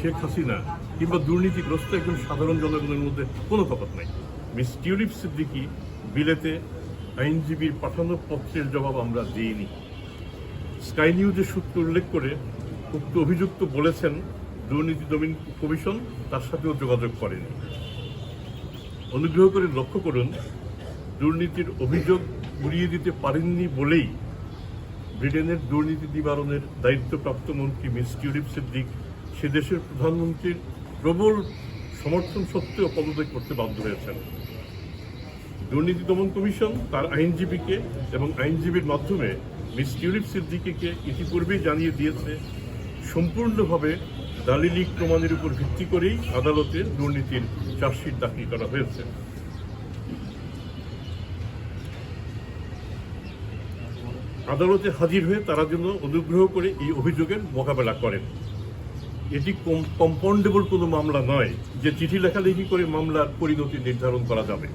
শেখ হাসিনা কিংবা দুর্নীতিগ্রস্ত একজন সাধারণ জনগণের মধ্যে কোনো তফাৎ নাই। মিস টিউলিপ সিদ্দিকি বিলেতে আইনজীবীর পাঠানো পত্রের জবাব আমরা দিইনি। স্কাই নিউজের সূত্র উল্লেখ করে উক্ত অভিযুক্ত বলেছেন, দুর্নীতি দমন কমিশন তার সাথেও যোগাযোগ করেনি। অনুগ্রহ করে লক্ষ্য করুন, দুর্নীতির অভিযোগ উড়িয়ে দিতে পারেননি বলেই ব্রিটেনের দুর্নীতি নিবারণের দায়িত্বপ্রাপ্ত মন্ত্রী মিস টিউলিপ সিদ্দিক সে দেশের প্রধানমন্ত্রীর প্রবল সমর্থন সত্ত্বেও পদত্যাগ করতে বাধ্য হয়েছেন। দুর্নীতি দমন কমিশন তার আইনজীবীকে এবং আইনজীবীর মাধ্যমে মিস টিউলিপ সিদ্দিকিকে ইতিপূর্বেই জানিয়ে দিয়েছে, সম্পূর্ণভাবে দালিলিক প্রমাণের উপর ভিত্তি করেই আদালতে দুর্নীতির চার্জশিট দাখিল করা হয়েছে। আদালতে হাজির হয়ে তারা যেন অনুগ্রহ করে এই অভিযোগের মোকাবেলা করেন। এটি কম্পাউন্ডেবল কোনো মামলা নয় যে চিঠি লেখালেখি করে মামলার পরিণতি নির্ধারণ করা যাবে।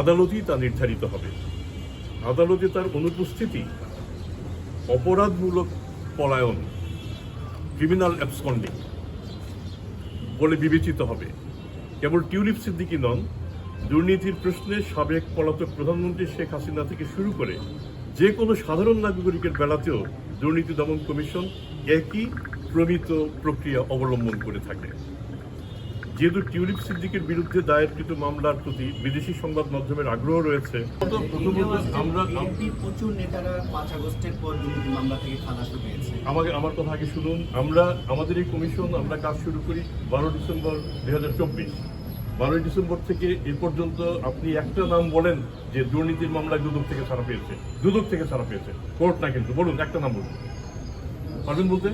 আদালতই তা নির্ধারিত হবে। আদালতে তার অনুপস্থিতি অপরাধমূলক পলায়ন ক্রিমিনাল অ্যাবসকন্ডিং বলে বিবেচিত হবে। কেবল টিউলিপ সিদ্দিকি নন, দুর্নীতির প্রশ্নে সাবেক পলাতক প্রধানমন্ত্রী শেখ হাসিনা থেকে শুরু করে যে কোনো সাধারণ নাগরিকের বেলাতেও দুর্নীতি দমন কমিশন একই প্রমিত প্রক্রিয়া অবলম্বন করে থাকে। যেহেতু টিউলিপ সিদ্দিকের বিরুদ্ধে দায়েরকৃত মামলার প্রতি বিদেশি সংবাদ মাধ্যমের আগ্রহ রয়েছে আমরা প্রচুর নেতারা পাঁচ আগস্টের পর মামলা থেকে খালাস পেয়েছে আমাকে আমার কথা আগে শুনুন। আমরা আমাদের এই কমিশন আমরা কাজ শুরু করি বারো ডিসেম্বর দুই হাজার চব্বিশ। বারোই ডিসেম্বর থেকে এ পর্যন্ত আপনি একটা নাম বলেন যে দুর্নীতির মামলায় দুদক থেকে ছাড়া পেয়েছে। দুদক থেকে ছাড়া পেয়েছে। কোর্ট না কিন্তু বলুন একটা নাম বলুন। পারবেন বলতে?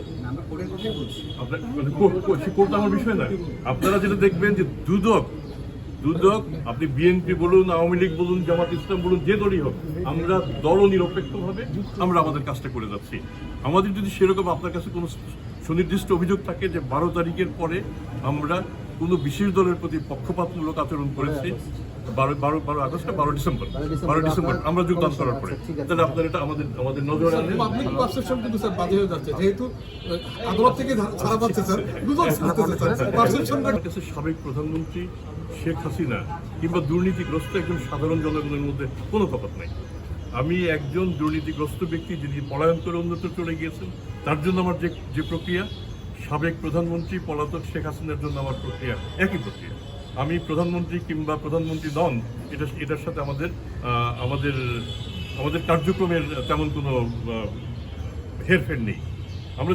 মানে কোর্ট আমার বিষয় না। আপনারা যেটা দেখবেন যে দুদক দুদক আপনি বিএনপি বলুন আওয়ামী লীগ বলুন জামাত ইসলাম বলুন যে দলই হোক আমরা দল নিরপেক্ষভাবে আমরা আমাদের কাজটা করে যাচ্ছি। আমাদের যদি সেরকম আপনার কাছে কোনো সুনির্দিষ্ট অভিযোগ থাকে যে বারো তারিখের পরে আমরা কোনো বিশেষ দলের প্রতি পক্ষপাতমূলক আচরণ করেছি বারো বারো বারো আগস্ট না বারো ডিসেম্বর। বারো ডিসেম্বর। আমরা যোগদান করার পরে। তাহলে আপনার এটা আমাদের আমাদের নজরে আনবেন পাবলিক পারসেপশন কিন্তু স্যার বাজে হয়ে যাচ্ছে। যেহেতু আদালত থেকে ছাড়া পাচ্ছে স্যার দুজন ছাড়তেছে স্যার পারসেপশনটা কাছে সাবেক প্রধানমন্ত্রী শেখ হাসিনা কিংবা দুর্নীতিগ্রস্ত একজন সাধারণ জনগণের মধ্যে কোনো তফাৎ নাই। আমি একজন দুর্নীতিগ্রস্ত ব্যক্তি যিনি পলায়ন করে অন্যত্র চলে গিয়েছেন তার জন্য আমার যে যে প্রক্রিয়া সাবেক প্রধানমন্ত্রী পলাতক শেখ হাসিনার জন্য আমার প্রক্রিয়া, একই প্রক্রিয়া। আমি প্রধানমন্ত্রী কিংবা প্রধানমন্ত্রী নন, এটা, এটার সাথে আমাদের আমাদের আমাদের কার্যক্রমের তেমন কোনো হেরফের নেই। আমরা